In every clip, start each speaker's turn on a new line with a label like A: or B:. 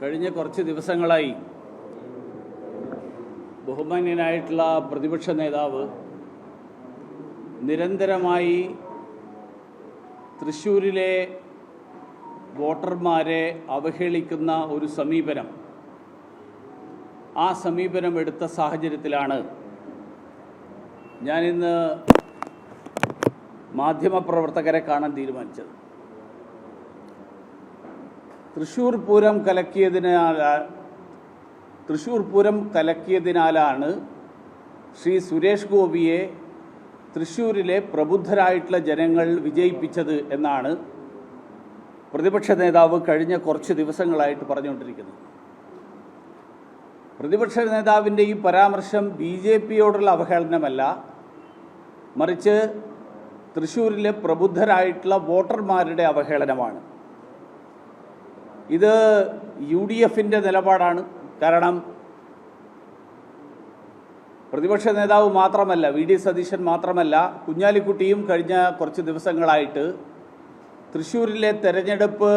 A: കഴിഞ്ഞ കുറച്ച് ദിവസങ്ങളായി ബഹുമാന്യനായിട്ടുള്ള പ്രതിപക്ഷ നേതാവ് നിരന്തരമായി തൃശ്ശൂരിലെ വോട്ടർമാരെ അവഹേളിക്കുന്ന ഒരു സമീപനം ആ സമീപനം എടുത്ത സാഹചര്യത്തിലാണ്. ഞാനിന്ന് മാധ്യമപ്രവർത്തകരെ കാണാൻ തീരുമാനിച്ചത്. തൃശ്ശൂർ പൂരം കലക്കിയതിനാൽ തൃശ്ശൂർ പൂരം കലക്കിയതിനാലാണ് ശ്രീ സുരേഷ് ഗോപിയെ തൃശ്ശൂരിലെ പ്രബുദ്ധരായിട്ടുള്ള ജനങ്ങൾ വിജയിപ്പിച്ചത് എന്നാണ് പ്രതിപക്ഷ നേതാവ് കഴിഞ്ഞ കുറച്ച് ദിവസങ്ങളായിട്ട് പറഞ്ഞുകൊണ്ടിരിക്കുന്നത്. പ്രതിപക്ഷ നേതാവിന്റെ ഈ പരാമർശം ബി ജെ പിയോടുള്ള അവഹേളനമല്ല. മറിച്ച് തൃശ്ശൂരിലെ പ്രബുദ്ധരായിട്ടുള്ള വോട്ടർമാരുടെ അവഹേളനമാണ്. ഇത് യു ഡി എഫിന്റെ നിലപാടാണ്. കാരണം പ്രതിപക്ഷ നേതാവ് മാത്രമല്ല വി ഡി സതീശൻ മാത്രമല്ല കുഞ്ഞാലിക്കുട്ടിയും കഴിഞ്ഞ കുറച്ച് ദിവസങ്ങളായിട്ട് തൃശ്ശൂരിലെ തെരഞ്ഞെടുപ്പ്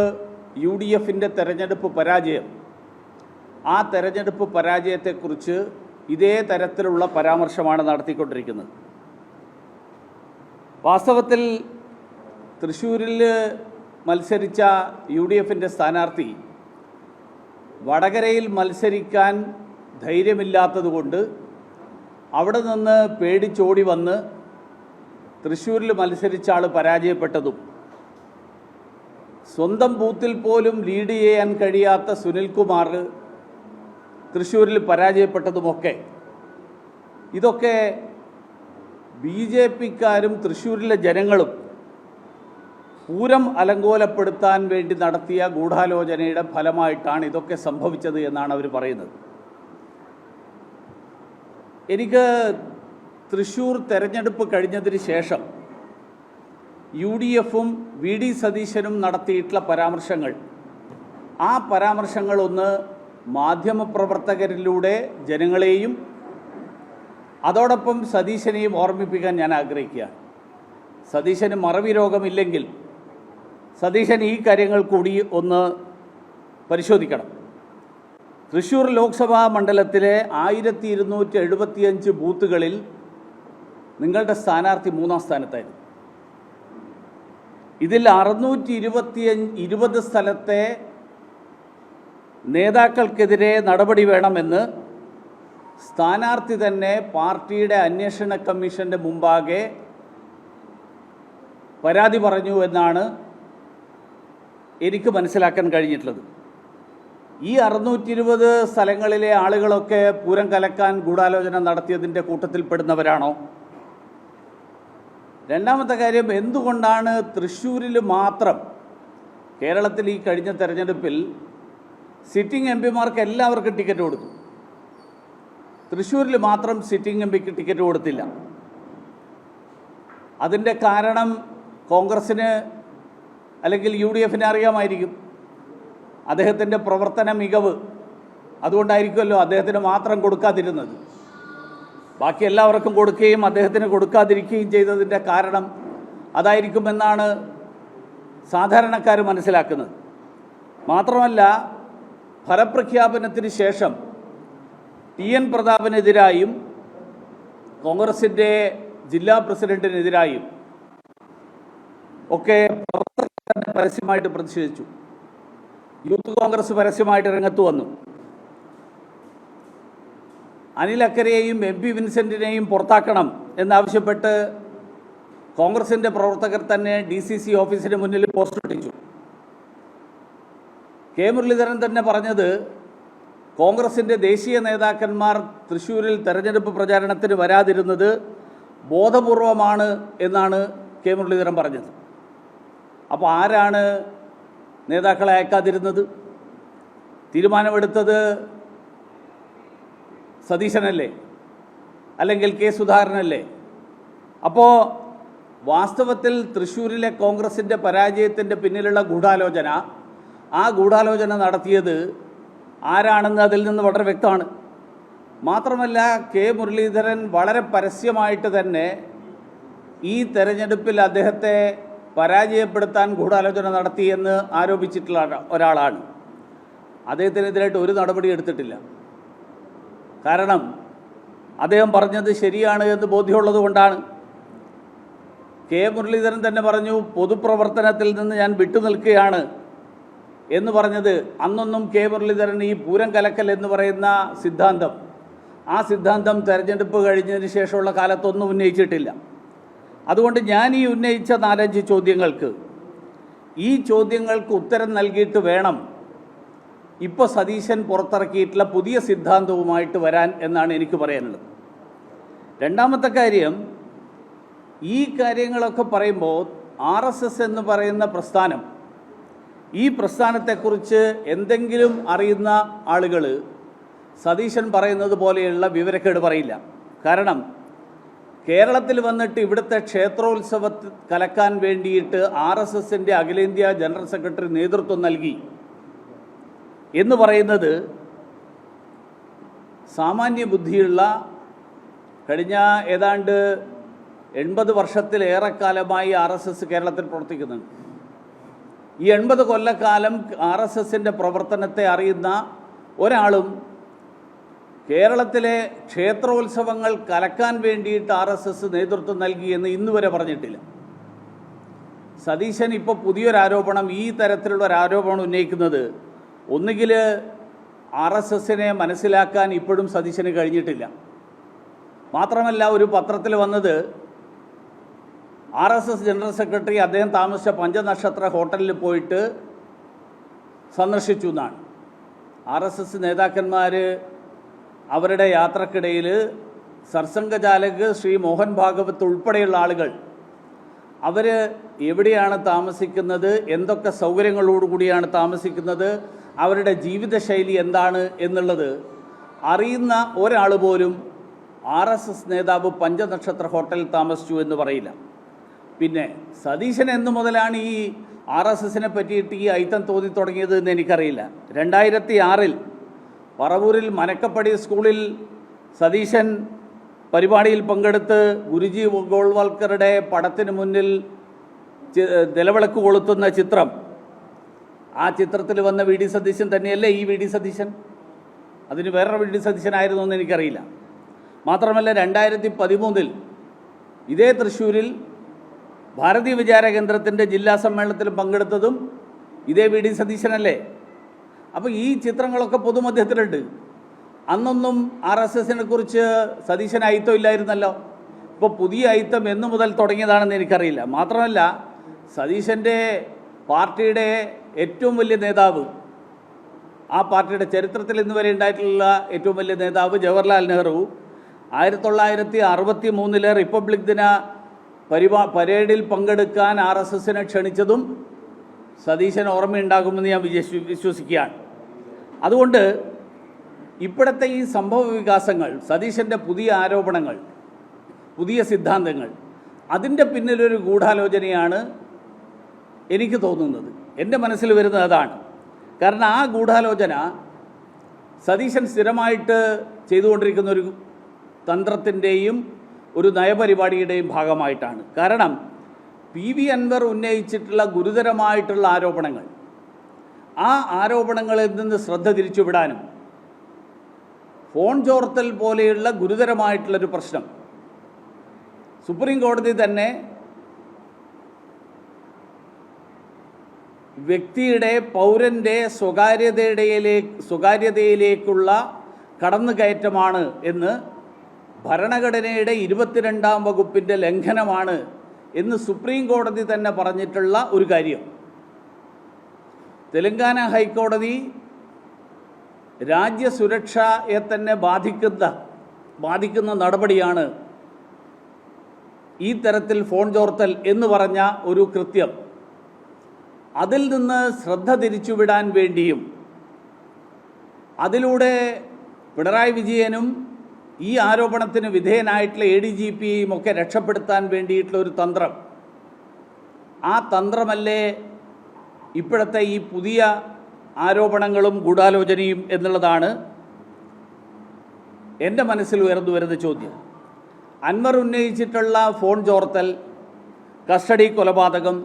A: യു ഡി എഫിന്റെ തെരഞ്ഞെടുപ്പ് പരാജയം. ആ തെരഞ്ഞെടുപ്പ് പരാജയത്തെക്കുറിച്ച് ഇതേ തരത്തിലുള്ള പരാമർശമാണ് നടത്തിക്കൊണ്ടിരിക്കുന്നത്. വാസ്തവത്തിൽ തൃശ്ശൂരിൽ മത്സരിച്ച യു ഡി എഫിന്റെ സ്ഥാനാർത്ഥി വടകരയിൽ മത്സരിക്കാൻ ധൈര്യമില്ലാത്തതുകൊണ്ട് അവിടെ നിന്ന് പേടിച്ചോടി വന്ന് തൃശ്ശൂരിൽ മത്സരിച്ച ആൾ പരാജയപ്പെട്ടതും സ്വന്തം ബൂത്തിൽ പോലും ലീഡ് ചെയ്യാൻ കഴിയാത്ത സുനിൽകുമാർ തൃശ്ശൂരിൽ പരാജയപ്പെട്ടതുമൊക്കെ. ഇതൊക്കെ ബി ജെ പിക്കാരും തൃശ്ശൂരിലെ ജനങ്ങളും പൂരം അലങ്കോലപ്പെടുത്താൻ വേണ്ടി നടത്തിയ ഗൂഢാലോചനയുടെ ഫലമായിട്ടാണ് ഇതൊക്കെ സംഭവിച്ചത് എന്നാണ് അവർ പറയുന്നത്. എനിക്ക് തൃശ്ശൂർ തെരഞ്ഞെടുപ്പ് കഴിഞ്ഞതിന് ശേഷം യു ഡി എഫും വി ഡി സതീശനും നടത്തിയിട്ടുള്ള പരാമർശങ്ങൾ. ആ പരാമർശങ്ങളൊന്ന് മാധ്യമപ്രവർത്തകരിലൂടെ ജനങ്ങളെയും അതോടൊപ്പം സതീശനെയും ഓർമ്മിപ്പിക്കാൻ ഞാൻ ആഗ്രഹിക്കുക സതീശന് മറവി രോഗമില്ലെങ്കിൽ സതീശൻ ഈ കാര്യങ്ങൾ കൂടി ഒന്ന് പരിശോധിക്കണം. തൃശ്ശൂർ ലോക്സഭാ മണ്ഡലത്തിലെ ആയിരത്തി ഇരുന്നൂറ്റി എഴുപത്തിയഞ്ച് ബൂത്തുകളിൽ നിങ്ങളുടെ സ്ഥാനാർത്ഥി മൂന്നാം സ്ഥാനത്തായിരുന്നു. ഇതിൽ അറുന്നൂറ്റി ഇരുപത്തിയഞ്ച് ഇരുപത് സ്ഥലത്തെ നേതാക്കൾക്കെതിരെ നടപടി വേണമെന്ന് സ്ഥാനാർത്ഥി തന്നെ പാർട്ടിയുടെ അന്വേഷണ കമ്മീഷന്റെ മുമ്പാകെ പരാതി പറഞ്ഞു എന്നാണ് എനിക്ക് മനസ്സിലാക്കാൻ കഴിഞ്ഞിട്ടുള്ളത്. ഈ അറുന്നൂറ്റി ഇരുപത് സ്ഥലങ്ങളിലെ ആളുകളൊക്കെ പൂരം കലക്കാൻ ഗൂഢാലോചന നടത്തിയതിന്റെ കൂട്ടത്തിൽപ്പെടുന്നവരാണോ? രണ്ടാമത്തെ കാര്യം എന്തുകൊണ്ടാണ് തൃശ്ശൂരിൽ മാത്രം കേരളത്തിൽ ഈ കഴിഞ്ഞ തെരഞ്ഞെടുപ്പിൽ സിറ്റിംഗ് എം പിമാർക്ക് എല്ലാവർക്കും ടിക്കറ്റ് കൊടുത്തു? തൃശ്ശൂരിൽ മാത്രം സിറ്റിംഗ് എം പിക്ക് ടിക്കറ്റ് കൊടുത്തില്ല. അതിന്റെ കാരണം കോൺഗ്രസ്സിന് അല്ലെങ്കിൽ യു ഡി എഫിനെ അറിയാമായിരിക്കും. അദ്ദേഹത്തിന്റെ പ്രവർത്തന മികവ് അതുകൊണ്ടായിരിക്കുമല്ലോ അദ്ദേഹത്തിന് മാത്രം കൊടുക്കാതിരുന്നത്. ബാക്കി എല്ലാവർക്കും കൊടുക്കുകയും അദ്ദേഹത്തിന് കൊടുക്കാതിരിക്കുകയും ചെയ്തതിന്റെ കാരണം അതായിരിക്കുമെന്നാണ് സാധാരണക്കാർ മനസ്സിലാക്കുന്നത്. മാത്രമല്ല ഫലപ്രഖ്യാപനത്തിന് ശേഷം ടി എൻ പ്രതാപനെതിരായും കോൺഗ്രസിന്റെ ജില്ലാ പ്രസിഡന്റിനെതിരായും ഒക്കെ പരസ്യമായിട്ട് പ്രതിഷേധിച്ചു. യൂത്ത് കോൺഗ്രസ് പരസ്യമായിട്ട് രംഗത്ത് വന്നു. അനിൽ അക്കരയെയും എം പി വിൻസെന്റിനെയും പുറത്താക്കണം എന്നാവശ്യപ്പെട്ട് കോൺഗ്രസിന്റെ പ്രവർത്തകർ തന്നെ ഡി സി സി ഓഫീസിന് മുന്നിൽ പോസ്റ്റർ ഒട്ടിച്ചു കെ മുരളീധരൻ തന്നെ പറഞ്ഞത് കോൺഗ്രസിന്റെ ദേശീയ നേതാക്കന്മാർ തൃശ്ശൂരിൽ തെരഞ്ഞെടുപ്പ് പ്രചാരണത്തിന് വരാതിരുന്നത് ബോധപൂർവമാണ് എന്നാണ് കെ മുരളീധരൻ പറഞ്ഞത്. അപ്പോൾ ആരാണ് നേതാക്കളെ അയക്കാതിരുന്നത്? തീരുമാനമെടുത്തത് സതീശനല്ലേ? അല്ലെങ്കിൽ കെ സുധാകരനല്ലേ? അപ്പോൾ വാസ്തവത്തിൽ തൃശ്ശൂരിലെ കോൺഗ്രസിന്റെ പരാജയത്തിന്റെ പിന്നിലുള്ള ഗൂഢാലോചന ആ ഗൂഢാലോചന നടത്തിയത് ആരാണെന്ന് അതിൽ നിന്ന് വളരെ വ്യക്തമാണ്. മാത്രമല്ല കെ മുരളീധരൻ വളരെ പരസ്യമായിട്ട് തന്നെ ഈ തെരഞ്ഞെടുപ്പിൽ അദ്ദേഹത്തെ പരാജയപ്പെടുത്താൻ ഗൂഢാലോചന നടത്തിയെന്ന് ആരോപിച്ചിട്ടുള്ള ഒരാളാണ്. അദ്ദേഹത്തിനെതിരായിട്ട് ഒരു നടപടി എടുത്തിട്ടില്ല. കാരണം അദ്ദേഹം പറഞ്ഞത് ശരിയാണ് എന്ന് ബോധ്യമുള്ളത് കൊണ്ടാണ്. കെ. മുരളീധരൻ തന്നെ പറഞ്ഞു പൊതുപ്രവർത്തനത്തിൽ നിന്ന് ഞാൻ വിട്ടുനിൽക്കുകയാണ് എന്ന് പറഞ്ഞത് അന്നൊന്നും കെ. മുരളീധരൻ ഈ പൂരം കലക്കൽ എന്ന് പറയുന്ന സിദ്ധാന്തം. ആ സിദ്ധാന്തം തെരഞ്ഞെടുപ്പ് കഴിഞ്ഞതിന് ശേഷമുള്ള കാലത്തൊന്നും ഉന്നയിച്ചിട്ടില്ല. അതുകൊണ്ട് ഞാൻ ഈ ഉന്നയിച്ച നാലഞ്ച് ചോദ്യങ്ങൾക്ക് ഈ ചോദ്യങ്ങൾക്ക് ഉത്തരം നൽകിയിട്ട് വേണം ഇപ്പോൾ സതീശൻ പുറത്തിറക്കിയിട്ടുള്ള പുതിയ സിദ്ധാന്തവുമായിട്ട് വരാൻ എന്നാണ് എനിക്ക് പറയാനുള്ളത്. രണ്ടാമത്തെ കാര്യം ഈ കാര്യങ്ങളൊക്കെ പറയുമ്പോൾ ആർ എസ് എസ് എന്ന് പറയുന്ന പ്രസ്ഥാനം ഈ പ്രസ്ഥാനത്തെക്കുറിച്ച് എന്തെങ്കിലും അറിയുന്ന ആളുകൾ സതീശൻ പറയുന്നത് പോലെയുള്ള വിവരക്കേട് പറയില്ല. കാരണം കേരളത്തിൽ വന്നിട്ട് ഇവിടുത്തെ ക്ഷേത്രോത്സവ കലക്കാൻ വേണ്ടിയിട്ട് ആർ എസ് എസിന്റെ അഖിലേന്ത്യാ ജനറൽ സെക്രട്ടറി നേതൃത്വം നൽകി. എന്ന് പറയുന്നത് സാമാന്യ ബുദ്ധിയുള്ള കഴിഞ്ഞ ഏതാണ്ട് എൺപത് വർഷത്തിലേറെക്കാലമായി ആർ എസ് എസ് കേരളത്തിൽ പ്രവർത്തിക്കുന്നുണ്ട്. ഈ എൺപത് കൊല്ലക്കാലം ആർ എസ് എസിന്റെ പ്രവർത്തനത്തെ അറിയുന്ന ഒരാളും കേരളത്തിലെ ക്ഷേത്രോത്സവങ്ങൾ കലക്കാൻ വേണ്ടിയിട്ട് ആർ എസ് എസ് നേതൃത്വം നൽകി എന്ന് ഇന്ന് വരെ പറഞ്ഞിട്ടില്ല. സതീശൻ ഇപ്പോൾ പുതിയൊരാരോപണം ഈ തരത്തിലുള്ള ഒരു ആരോപണം ഉന്നയിക്കുന്നത്. ഒന്നുകിൽ ആർ എസ് എസിനെ മനസ്സിലാക്കാൻ ഇപ്പോഴും സതീശന് കഴിഞ്ഞിട്ടില്ല. മാത്രമല്ല ഒരു പത്രത്തിൽ വന്നത് R S S general secretary അദ്ദേഹം താമസിച്ച പഞ്ചനക്ഷത്ര ഹോട്ടലിൽ പോയിട്ട് സന്ദർശിച്ചു എന്നാണ്. ആർ എസ് എസ് നേതാക്കന്മാർ അവരുടെ യാത്രക്കിടയിൽ സർസംഘചാലക് ശ്രീ മോഹൻ ഭാഗവത് ഉൾപ്പെടെയുള്ള ആളുകൾ അവർ എവിടെയാണ് താമസിക്കുന്നത് എന്തൊക്കെ സൗകര്യങ്ങളോടുകൂടിയാണ് താമസിക്കുന്നത് അവരുടെ ജീവിതശൈലി എന്താണ് എന്നുള്ളത് അറിയുന്ന ഒരാൾ പോലും ആർ എസ് എസ് നേതാവ് പഞ്ചനക്ഷത്ര ഹോട്ടലിൽ താമസിച്ചു എന്ന് പറയില്ല. പിന്നെ സതീശൻ എന്ന് മുതലാണ് ഈ ആർ എസ് എസിനെ പറ്റിയിട്ട് ഈ ഐത്തം തോന്നി തുടങ്ങിയത് എന്ന് എനിക്കറിയില്ല. രണ്ടായിരത്തി ആറിൽ പറവൂരിൽ മനക്കപ്പടി സ്കൂളിൽ സതീശൻ പരിപാടിയിൽ പങ്കെടുത്ത് ഗുരുജി ഗോൾവാൾക്കറുടെ പടത്തിന് മുന്നിൽ നിലവിളക്ക് കൊളുത്തുന്ന ചിത്രം. ആ ചിത്രത്തിൽ വന്ന വി ഡി സതീശൻ തന്നെയല്ലേ ഈ വി ഡി സതീശൻ? അതിന് വേറൊരു വി ഡി സതീശനായിരുന്നു എന്ന് എനിക്കറിയില്ല. മാത്രമല്ല രണ്ടായിരത്തി പതിമൂന്നിൽ ഇതേ തൃശ്ശൂരിൽ ഭാരതീയ വിചാര കേന്ദ്രത്തിന്റെ ജില്ലാ സമ്മേളനത്തിൽ പങ്കെടുത്തതും ഇതേ വി ഡി സതീശനല്ലേ? അപ്പോൾ ഈ ചിത്രങ്ങളൊക്കെ പൊതുമധ്യത്തിലുണ്ട്. അന്നൊന്നും ആർ എസ് എസിനെ കുറിച്ച് സതീശൻ അയിത്തം ഇല്ലായിരുന്നല്ലോ. ഇപ്പോൾ പുതിയ അയിത്തം എന്നു മുതൽ തുടങ്ങിയതാണെന്ന് എനിക്കറിയില്ല. മാത്രമല്ല സതീശന്റെ പാർട്ടിയുടെ ഏറ്റവും വലിയ നേതാവ് ആ പാർട്ടിയുടെ ചരിത്രത്തിൽ ഇന്ന് വരെ ഉണ്ടായിട്ടുള്ള ഏറ്റവും വലിയ നേതാവ് ജവഹർലാൽ നെഹ്റു ആയിരത്തി തൊള്ളായിരത്തി അറുപത്തി മൂന്നിലെ റിപ്പബ്ലിക് ദിന പരിപാ പരേഡിൽ പങ്കെടുക്കാൻ ആർ എസ് എസിനെ ക്ഷണിച്ചതും സതീശൻ ഓർമ്മയുണ്ടാകുമെന്ന് ഞാൻ വിശ്വ- വിശ്വസിക്കുകയാണ്. അതുകൊണ്ട് ഇപ്പോഴത്തെ ഈ സംഭവ വികാസങ്ങൾ സതീശന്റെ പുതിയ ആരോപണങ്ങൾ പുതിയ സിദ്ധാന്തങ്ങൾ അതിന്റെ പിന്നിലൊരു ഗൂഢാലോചനയാണ് എനിക്ക് തോന്നുന്നത്. എന്റെ മനസ്സിൽ വരുന്നത് അതാണ്. കാരണം ആ ഗൂഢാലോചന സതീശൻ സ്ഥിരമായിട്ട് ചെയ്തുകൊണ്ടിരിക്കുന്ന ഒരു തന്ത്രത്തിന്റെയും ഒരു നയപരിപാടിയുടെയും ഭാഗമായിട്ടാണ്. കാരണം പി വി അൻവർ ഉന്നയിച്ചിട്ടുള്ള ഗുരുതരമായിട്ടുള്ള ആരോപണങ്ങൾ. ആ ആരോപണങ്ങളിൽ നിന്ന് ശ്രദ്ധ തിരിച്ചുവിടാനും ഫോൺ ചോർത്തൽ പോലെയുള്ള ഗുരുതരമായിട്ടുള്ളൊരു പ്രശ്നം. സുപ്രീം കോടതി തന്നെ വ്യക്തിയുടെ പൗരന്റെ സ്വകാര്യതയിലേക്ക് സ്വകാര്യതയിലേക്കുള്ള കടന്നുകയറ്റമാണ് എന്ന് ഭരണഘടനയുടെ ഇരുപത്തിരണ്ടാം വകുപ്പിന്റെ ലംഘനമാണ് എന്ന് സുപ്രീം കോടതി തന്നെ പറഞ്ഞിട്ടുള്ള ഒരു കാര്യം. തെലങ്കാന ഹൈക്കോടതി രാജ്യസുരക്ഷയെ തന്നെ ബാധിക്കുന്ന ബാധിക്കുന്ന നടപടിയാണ് ഈ തരത്തിൽ ഫോൺ ചോർത്തൽ എന്ന് പറഞ്ഞ ഒരു കൃത്യം. അതിൽ നിന്ന് ശ്രദ്ധ തിരിച്ചുവിടാൻ വേണ്ടിയും അതിലൂടെ പിണറായി വിജയനും ഈ ആരോപണത്തിന് വിധേയനായിട്ടുള്ള എ ഡി ജി പിയും ഒക്കെ രക്ഷപ്പെടുത്താൻ വേണ്ടിയിട്ടുള്ള ഒരു തന്ത്രം. ആ തന്ത്രമല്ലേ ഇപ്പോഴത്തെ ഈ പുതിയ ആരോപണങ്ങളും ഗൂഢാലോചനയും എന്നുള്ളതാണ് എന്റെ മനസ്സിൽ ഉയർന്നു വരുന്ന ചോദ്യം. അൻവർ ഉന്നയിച്ചിട്ടുള്ള ഫോൺ ചോർത്തൽ കസ്റ്റഡി കൊലപാതകം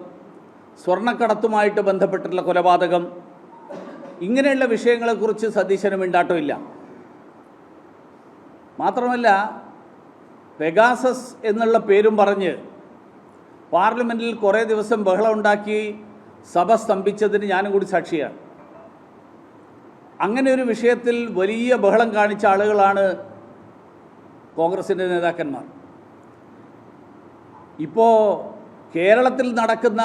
A: സ്വർണക്കടത്തുമായിട്ട് ബന്ധപ്പെട്ടിട്ടുള്ള കൊലപാതകം ഇങ്ങനെയുള്ള വിഷയങ്ങളെക്കുറിച്ച് സതീശന് മിണ്ടാട്ടമില്ല. മാത്രമല്ല പെഗാസസ് എന്നുള്ള പേരും പറഞ്ഞ് പാർലമെന്റിൽ കുറേ ദിവസം ബഹളം ഉണ്ടാക്കി സഭ സ്തംഭിച്ചതിന് ഞാനും കൂടി സാക്ഷിയാണ്. അങ്ങനെ ഒരു വിഷയത്തിൽ വലിയ ബഹളം കാണിച്ച ആളുകളാണ് കോൺഗ്രസിന്റെ നേതാക്കന്മാർ. ഇപ്പോൾ കേരളത്തിൽ നടക്കുന്ന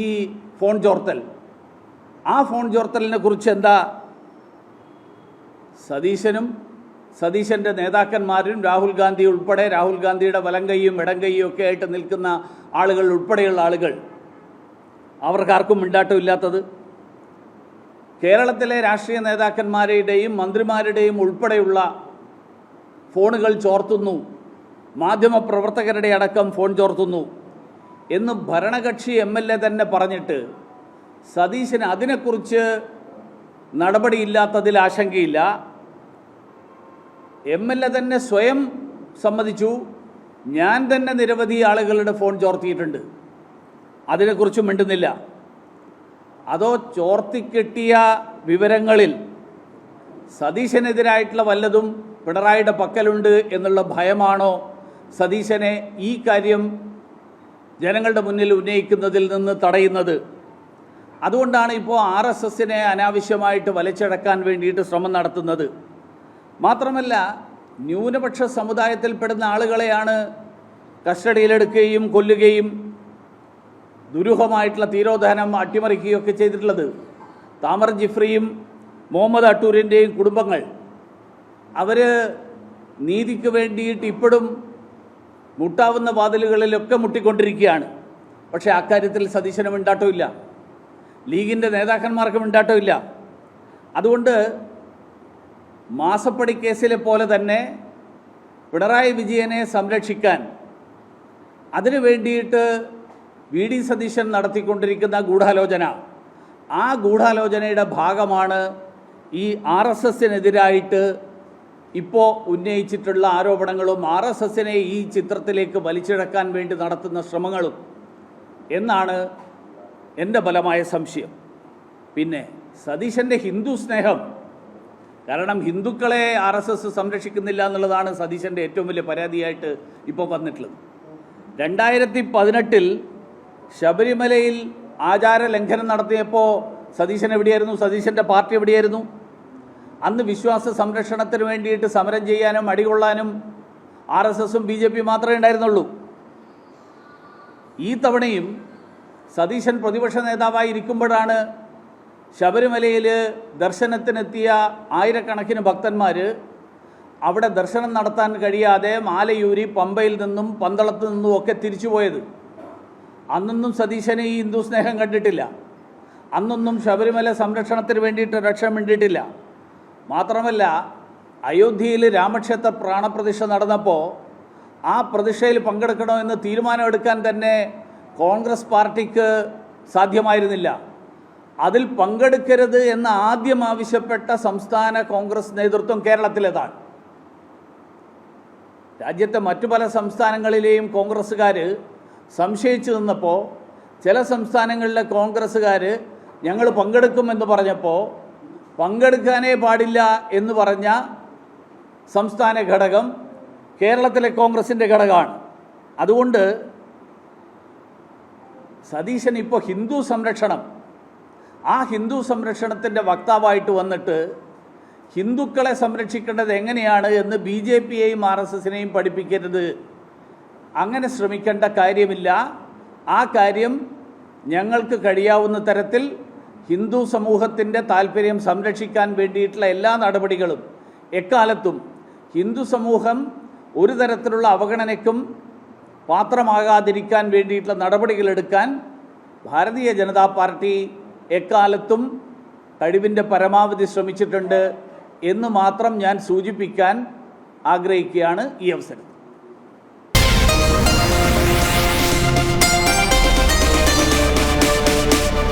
A: ഈ ഫോൺ ചോർത്തൽ ആ ഫോൺ ചോർത്തലിനെ കുറിച്ച് എന്താ സതീശനും സതീശന്റെ നേതാക്കന്മാരും രാഹുൽ ഗാന്ധി ഉൾപ്പെടെ രാഹുൽ ഗാന്ധിയുടെ വലങ്കൈയും ഇടങ്കൈയും ഒക്കെ ആയിട്ട് നിൽക്കുന്ന ആളുകൾ ഉൾപ്പെടെയുള്ള ആളുകൾ. അവർക്കാർക്കും മിണ്ടാട്ടമില്ലാത്തത് കേരളത്തിലെ രാഷ്ട്രീയ നേതാക്കന്മാരുടെയും മന്ത്രിമാരുടെയും ഉൾപ്പെടെയുള്ള ഫോണുകൾ ചോർത്തുന്നു. മാധ്യമപ്രവർത്തകരുടെ അടക്കം ഫോൺ ചോർത്തുന്നു. എന്ന് ഭരണകക്ഷി എം എൽ എ തന്നെ പറഞ്ഞിട്ട് സതീശന് അതിനെക്കുറിച്ച് നടപടിയില്ലാത്തതിൽ ആശങ്കയില്ല. എം എൽ എ തന്നെ സ്വയം സമ്മതിച്ചു. ഞാൻ തന്നെ നിരവധി ആളുകളുടെ ഫോൺ ചോർത്തിയിട്ടുണ്ട്. അതിനെക്കുറിച്ച് മിണ്ടുന്നില്ല. അതോ ചോർത്തിക്കെട്ടിയ വിവരങ്ങളിൽ സതീശനെതിരായിട്ടുള്ള വല്ലതും പിണറായിയുടെ പക്കലുണ്ട് എന്നുള്ള ഭയമാണോ സതീശനെ ഈ കാര്യം ജനങ്ങളുടെ മുന്നിൽ ഉന്നയിക്കുന്നതിൽ നിന്ന് തടയുന്നത്? അതുകൊണ്ടാണ് ഇപ്പോൾ ആർ എസ് എസിനെ അനാവശ്യമായിട്ട് വലിച്ചടക്കാൻ വേണ്ടിയിട്ട് ശ്രമം നടത്തുന്നത്. മാത്രമല്ല ന്യൂനപക്ഷ സമുദായത്തിൽപ്പെടുന്ന ആളുകളെയാണ് കസ്റ്റഡിയിലെടുക്കുകയും കൊല്ലുകയും ദുരൂഹമായിട്ടുള്ള തീരോധാനം അട്ടിമറിക്കുകയൊക്കെ ചെയ്തിട്ടുള്ളത്. താമർ ജിഫ്രിയും മുഹമ്മദ് അട്ടൂരിന്റെയും കുടുംബങ്ങൾ. അവർ നീതിക്ക് വേണ്ടിയിട്ട് ഇപ്പോഴും മുട്ടാവുന്ന വാതിലുകളിലൊക്കെ മുട്ടിക്കൊണ്ടിരിക്കുകയാണ്. പക്ഷേ അക്കാര്യത്തിൽ സതീശന് മിണ്ടാട്ടമില്ല. ലീഗിന്റെ നേതാക്കന്മാർക്ക് മിണ്ടാട്ടമില്ല. അതുകൊണ്ട് മാസപ്പടി കേസിലെ പോലെ തന്നെ പിണറായി വിജയനെ സംരക്ഷിക്കാൻ അതിനു വേണ്ടിയിട്ട് വി ഡി സതീശൻ നടത്തിക്കൊണ്ടിരിക്കുന്ന ഗൂഢാലോചന. ആ ഗൂഢാലോചനയുടെ ഭാഗമാണ് ഈ ആർ എസ് എസിനെതിരായിട്ട് ഇപ്പോൾ ഉന്നയിച്ചിട്ടുള്ള ആരോപണങ്ങളും ആർ എസ് എസിനെ ഈ ചിത്രത്തിലേക്ക് വലിച്ചിഴക്കാൻ വേണ്ടി നടത്തുന്ന ശ്രമങ്ങളും എന്നാണ് എന്റെ ബലമായ സംശയം. പിന്നെ സതീശന്റെ ഹിന്ദു സ്നേഹം കാരണം ഹിന്ദുക്കളെ ആർ എസ് എസ് സംരക്ഷിക്കുന്നില്ല എന്നുള്ളതാണ് സതീശന്റെ ഏറ്റവും വലിയ പരാതിയായിട്ട് ഇപ്പോൾ വന്നിട്ടുള്ളത്. രണ്ടായിരത്തി പതിനെട്ടിൽ ശബരിമലയിൽ ആചാര ലംഘനം നടത്തിയപ്പോൾ സതീശൻ എവിടെയായിരുന്നു? സതീശന്റെ പാർട്ടി എവിടെയായിരുന്നു? അന്ന് വിശ്വാസ സംരക്ഷണത്തിന് വേണ്ടിയിട്ട് സമരം ചെയ്യാനും അടികൊള്ളാനും ആർ എസ് എസും ബി ജെ പി മാത്രമേ ഉണ്ടായിരുന്നുള്ളൂ. ഈ തവണയും സതീശൻ പ്രതിപക്ഷ നേതാവായി ഇരിക്കുമ്പോഴാണ് ശബരിമലയിൽ ദർശനത്തിനെത്തിയ ആയിരക്കണക്കിന് ഭക്തന്മാർ അവിടെ ദർശനം നടത്താൻ കഴിയാതെ മാലയൂരി പമ്പയിൽ നിന്നും പന്തളത്ത് നിന്നും ഒക്കെ തിരിച്ചുപോയത് അന്നൊന്നും സതീശന് ഈ ഹിന്ദു സ്നേഹം കണ്ടിട്ടില്ല. അന്നൊന്നും ശബരിമല സംരക്ഷണത്തിന് വേണ്ടിയിട്ട് രക്ഷ വേണ്ടിയിട്ടില്ല മാത്രമല്ല അയോധ്യയിൽ രാമക്ഷേത്ര പ്രാണപ്രതിഷ്ഠ നടന്നപ്പോൾ ആ പ്രതിഷ്ഠയിൽ പങ്കെടുക്കണമെന്ന് തീരുമാനമെടുക്കാൻ തന്നെ കോൺഗ്രസ് പാർട്ടിക്ക് സാധ്യമായിരുന്നില്ല. അതിൽ പങ്കെടുക്കരുത് എന്ന് ആദ്യം ആവശ്യപ്പെട്ട സംസ്ഥാന കോൺഗ്രസ് നേതൃത്വം കേരളത്തിലേതാണ്. രാജ്യത്തെ മറ്റു പല സംസ്ഥാനങ്ങളിലെയും കോൺഗ്രസ്സുകാർ സംശയിച്ചു നിന്നപ്പോൾ ചില സംസ്ഥാനങ്ങളിലെ കോൺഗ്രസ്സുകാർ ഞങ്ങൾ പങ്കെടുക്കുമെന്ന് പറഞ്ഞപ്പോൾ പങ്കെടുക്കാനേ പാടില്ല എന്ന് പറഞ്ഞ സംസ്ഥാന ഘടകം കേരളത്തിലെ കോൺഗ്രസിന്റെ ഘടകമാണ്. അതുകൊണ്ട് സതീശൻ ഇപ്പോൾ ഹിന്ദു സംരക്ഷണം ആ ഹിന്ദു സംരക്ഷണത്തിന്റെ വക്താവായിട്ട് വന്നിട്ട് ഹിന്ദുക്കളെ സംരക്ഷിക്കേണ്ടത് എങ്ങനെയാണ് എന്ന് ബി ജെ പിയെയും ആർ എസ് എസിനെയും പഠിപ്പിക്കരുത്. അങ്ങനെ ശ്രമിക്കേണ്ട കാര്യമില്ല. ആ കാര്യം ഞങ്ങൾക്ക് കഴിയാവുന്ന തരത്തിൽ ഹിന്ദു സമൂഹത്തിന്റെ താല്പര്യം സംരക്ഷിക്കാൻ വേണ്ടിയിട്ടുള്ള എല്ലാ നടപടികളും എക്കാലത്തും ഹിന്ദു സമൂഹം ഒരു തരത്തിലുള്ള അവഗണനയ്ക്കും പാത്രമാകാതിരിക്കാൻ വേണ്ടിയിട്ടുള്ള നടപടികളെടുക്കാൻ ഭാരതീയ ജനതാ പാർട്ടി എക്കാലത്തും കഴിവിന്റെ പരമാവധി ശ്രമിച്ചിട്ടുണ്ട് എന്ന് മാത്രം ഞാൻ സൂചിപ്പിക്കാൻ ആഗ്രഹിക്കുകയാണ് ഈ അവസരം